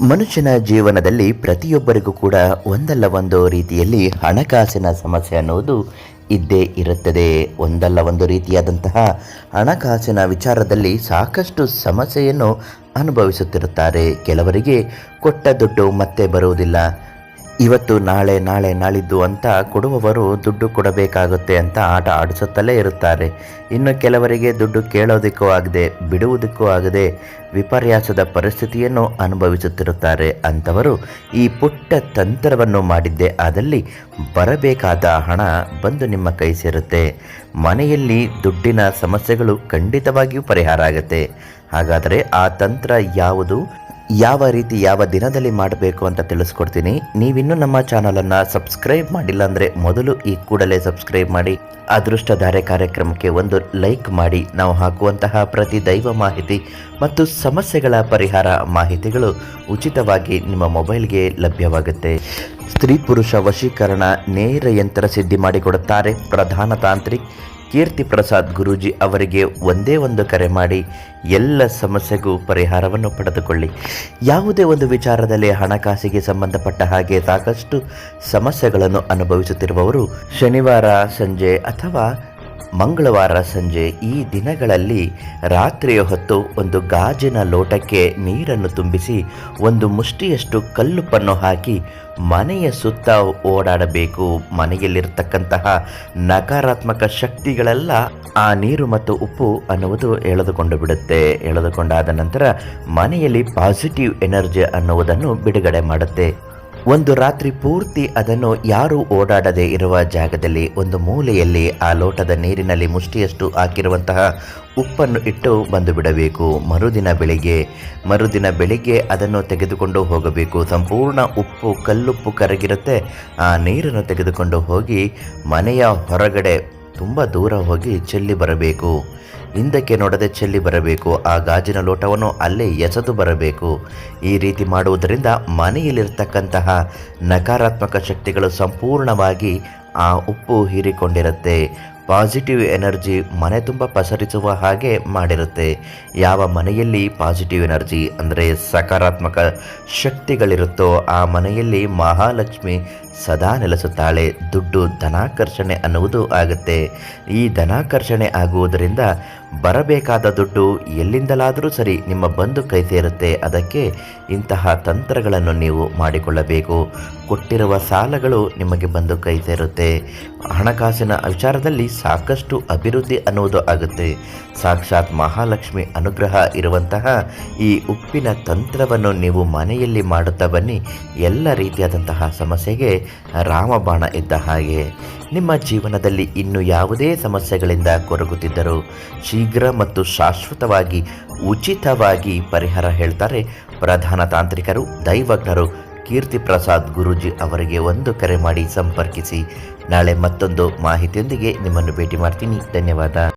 ಮನುಷ್ಯನ ಜೀವನದಲ್ಲಿ ಪ್ರತಿಯೊಬ್ಬರಿಗೂ ಕೂಡ ಒಂದಲ್ಲ ಒಂದು ರೀತಿಯಲ್ಲಿ ಹಣಕಾಸಿನ ಸಮಸ್ಯೆ ಅನ್ನೋದು ಇದ್ದೇ ಇರುತ್ತದೆ. ಒಂದಲ್ಲ ಒಂದು ರೀತಿಯಾದಂತಹ ಹಣಕಾಸಿನ ವಿಚಾರದಲ್ಲಿ ಸಾಕಷ್ಟು ಸಮಸ್ಯೆಯನ್ನು ಅನುಭವಿಸುತ್ತಿರುತ್ತಾರೆ. ಕೆಲವರಿಗೆ ಕೊಟ್ಟ ದುಡ್ಡು ಮತ್ತೆ ಬರುವುದಿಲ್ಲ. ಇವತ್ತು ನಾಳೆ ನಾಳೆ ನಾಳಿದ್ದು ಅಂತ ಕೊಡುವವರು ದುಡ್ಡು ಕೊಡಬೇಕಾಗುತ್ತೆ ಅಂತ ಆಟ ಆಡಿಸುತ್ತಲೇ ಇರುತ್ತಾರೆ. ಇನ್ನು ಕೆಲವರಿಗೆ ದುಡ್ಡು ಕೇಳೋದಕ್ಕೂ ಆಗದೆ, ಬಿಡುವುದಕ್ಕೂ ಆಗದೆ ವಿಪರ್ಯಾಸದ ಪರಿಸ್ಥಿತಿಯನ್ನು ಅನುಭವಿಸುತ್ತಿರುತ್ತಾರೆ ಅಂಥವರು ಈ ಪುಟ್ಟ ತಂತ್ರವನ್ನು ಮಾಡಿದ್ದೆ. ಆದಲ್ಲಿ ಬರಬೇಕಾದ ಹಣ ಬಂದು ನಿಮ್ಮ ಕೈ ಸೇರುತ್ತೆ. ಮನೆಯಲ್ಲಿ ದುಡ್ಡಿನ ಸಮಸ್ಯೆಗಳು ಖಂಡಿತವಾಗಿಯೂ ಪರಿಹಾರ ಆಗುತ್ತೆ. ಹಾಗಾದರೆ ಆ ತಂತ್ರ ಯಾವುದು? ಯಾವ ರೀತಿ ಯಾವ ದಿನದಲ್ಲಿ ಮಾಡಬೇಕು ಅಂತ ತಿಳಿಸ್ಕೊಡ್ತೀನಿ. ನೀವಿನ್ನೂ ನಮ್ಮ ಚಾನಲನ್ನು ಸಬ್ಸ್ಕ್ರೈಬ್ ಮಾಡಿಲ್ಲ ಅಂದರೆ ಮೊದಲು ಈ ಕೂಡಲೇ ಸಬ್ಸ್ಕ್ರೈಬ್ ಮಾಡಿ. ಅದೃಷ್ಟಧಾರೆ ಕಾರ್ಯಕ್ರಮಕ್ಕೆ ಒಂದು ಲೈಕ್ ಮಾಡಿ. ನಾವು ಹಾಕುವಂತಹ ಪ್ರತಿ ದೈವ ಮಾಹಿತಿ ಮತ್ತು ಸಮಸ್ಯೆಗಳ ಪರಿಹಾರ ಮಾಹಿತಿಗಳು ಉಚಿತವಾಗಿ ನಿಮ್ಮ ಮೊಬೈಲ್ಗೆ ಲಭ್ಯವಾಗುತ್ತೆ. ಸ್ತ್ರೀ ಪುರುಷ ವಶೀಕರಣ ನೇರ ಯಂತ್ರ ಸಿದ್ಧಿ ಮಾಡಿಕೊಡುತ್ತಾರೆ. ಪ್ರಧಾನ ತಾಂತ್ರಿಕ್ ಕೀರ್ತಿ ಪ್ರಸಾದ್ ಗುರೂಜಿ ಅವರಿಗೆ ಒಂದೇ ಒಂದು ಕರೆ ಮಾಡಿ ಎಲ್ಲ ಸಮಸ್ಯೆಗೂ ಪರಿಹಾರವನ್ನು ಪಡೆದುಕೊಳ್ಳಿ. ಯಾವುದೇ ಒಂದು ವಿಚಾರದಲ್ಲಿ ಹಣಕಾಸಿಗೆ ಸಂಬಂಧಪಟ್ಟ ಹಾಗೆ ಸಾಕಷ್ಟು ಸಮಸ್ಯೆಗಳನ್ನು ಅನುಭವಿಸುತ್ತಿರುವವರು ಶನಿವಾರ ಸಂಜೆ ಅಥವಾ ಮಂಗಳವಾರ ಸಂಜೆ ಈ ದಿನಗಳಲ್ಲಿ ರಾತ್ರಿಯ ಹೊತ್ತು ಒಂದು ಗಾಜಿನ ಲೋಟಕ್ಕೆ ನೀರನ್ನು ತುಂಬಿಸಿ ಒಂದು ಮುಷ್ಟಿಯಷ್ಟು ಕಲ್ಲುಪ್ಪನ್ನು ಹಾಕಿ ಮನೆಯ ಸುತ್ತ ಓಡಾಡಬೇಕು. ಮನೆಯಲ್ಲಿರತಕ್ಕಂತಹ ನಕಾರಾತ್ಮಕ ಶಕ್ತಿಗಳೆಲ್ಲ ಆ ನೀರು ಮತ್ತು ಉಪ್ಪು ಅನ್ನುವುದು ಎಳೆದುಕೊಂಡು ಬಿಡುತ್ತೆ. ಎಳೆದುಕೊಂಡಾದ ನಂತರ ಮನೆಯಲ್ಲಿ ಪಾಸಿಟಿವ್ ಎನರ್ಜಿ ಅನ್ನುವುದನ್ನು ಬಿಡುಗಡೆ ಮಾಡುತ್ತೆ. ಒಂದು ರಾತ್ರಿ ಪೂರ್ತಿ ಅದನ್ನು ಯಾರು ಓಡಾಡದೆ ಇರುವ ಜಾಗದಲ್ಲಿ ಒಂದು ಮೂಲೆಯಲ್ಲಿ ಆ ಲೋಟದ ನೀರಿನಲ್ಲಿ ಮುಷ್ಟಿಯಷ್ಟು ಹಾಕಿರುವಂತಹ ಉಪ್ಪನ್ನು ಇಟ್ಟು ಬಂದು ಬಿಡಬೇಕು. ಮರುದಿನ ಬೆಳಿಗ್ಗೆ ಮರುದಿನ ಬೆಳಿಗ್ಗೆ ಅದನ್ನು ತೆಗೆದುಕೊಂಡು ಹೋಗಬೇಕು. ಸಂಪೂರ್ಣ ಉಪ್ಪು, ಕಲ್ಲುಪ್ಪು ಕರಗಿರುತ್ತೆ. ಆ ನೀರನ್ನು ತೆಗೆದುಕೊಂಡು ಹೋಗಿ ಮನೆಯ ಹೊರಗಡೆ ತುಂಬ ದೂರ ಹೋಗಿ ಚೆಲ್ಲಿ ಬರಬೇಕು. ಹಿಂದಕ್ಕೆ ನೋಡದೆ ಚೆಲ್ಲಿ ಬರಬೇಕು. ಆ ಗಾಜಿನ ಲೋಟವನ್ನು ಅಲ್ಲೇ ಎಸೆದು ಬರಬೇಕು. ಈ ರೀತಿ ಮಾಡುವುದರಿಂದ ಮನೆಯಲ್ಲಿರ್ತಕ್ಕಂತಹ ನಕಾರಾತ್ಮಕ ಶಕ್ತಿಗಳು ಸಂಪೂರ್ಣವಾಗಿ ಆ ಉಪ್ಪು ಹೀರಿಕೊಂಡಿರುತ್ತೆ. ಪಾಸಿಟಿವ್ ಎನರ್ಜಿ ಮನೆ ತುಂಬ ಪಸರಿಸುವ ಹಾಗೆ ಮಾಡಿರುತ್ತೆ. ಯಾವ ಮನೆಯಲ್ಲಿ ಪಾಸಿಟಿವ್ ಎನರ್ಜಿ ಅಂದರೆ ಸಕಾರಾತ್ಮಕ ಶಕ್ತಿಗಳಿರುತ್ತೋ ಆ ಮನೆಯಲ್ಲಿ ಮಹಾಲಕ್ಷ್ಮಿ ಸದಾ ನೆಲೆಸುತ್ತಾಳೆ. ದುಡ್ಡು ಧನಾಕರ್ಷಣೆ ಅನ್ನುವುದು ಆಗುತ್ತೆ. ಈ ಧನಾಕರ್ಷಣೆ ಆಗುವುದರಿಂದ ಬರಬೇಕಾದ ದುಡ್ಡು ಎಲ್ಲಿಂದಲಾದರೂ ಸರಿ ನಿಮ್ಮ ಬಂದು ಕೈ ಸೇರುತ್ತೆ. ಅದಕ್ಕೆ ಇಂತಹ ತಂತ್ರಗಳನ್ನು ನೀವು ಮಾಡಿಕೊಳ್ಳಬೇಕು. ಕೊಟ್ಟಿರುವ ಸಾಲಗಳು ನಿಮಗೆ ಬಂದು ಕೈ ಸೇರುತ್ತೆ. ಹಣಕಾಸಿನ ವಿಚಾರದಲ್ಲಿ ಸಾಕಷ್ಟು ಅಭಿವೃದ್ಧಿ ಅನ್ನುವುದು ಆಗುತ್ತೆ. ಸಾಕ್ಷಾತ್ ಮಹಾಲಕ್ಷ್ಮಿ ಅನುಗ್ರಹ ಇರುವಂತಹ ಈ ಉಪ್ಪಿನ ತಂತ್ರವನ್ನು ನೀವು ಮನೆಯಲ್ಲಿ ಮಾಡುತ್ತಾ ಬನ್ನಿ. ಎಲ್ಲ ರೀತಿಯಾದಂತಹ ಸಮಸ್ಯೆಗೆ ರಾಮಬಾಣ ಇದ್ದ ಹಾಗೆ ನಿಮ್ಮ ಜೀವನದಲ್ಲಿ ಇನ್ನು ಯಾವುದೇ ಸಮಸ್ಯೆಗಳಿಂದ ಕೊರಗುತ್ತಿದ್ದರೂ ಶೀಘ್ರ ಮತ್ತು ಶಾಶ್ವತವಾಗಿ ಉಚಿತವಾಗಿ ಪರಿಹಾರ ಹೇಳ್ತಾರೆ ಪ್ರಧಾನ ತಾಂತ್ರಿಕರು, ದೈವಜ್ಞರು. ಕೀರ್ತಿ ಪ್ರಸಾದ್ ಗುರೂಜಿ ಅವರಿಗೆ ಒಂದು ಕರೆ ಮಾಡಿ ಸಂಪರ್ಕಿಸಿ. ನಾಳೆ ಮತ್ತೊಂದು ಮಾಹಿತಿಯೊಂದಿಗೆ ನಿಮ್ಮನ್ನು ಭೇಟಿ ಮಾಡ್ತೀನಿ. ಧನ್ಯವಾದ.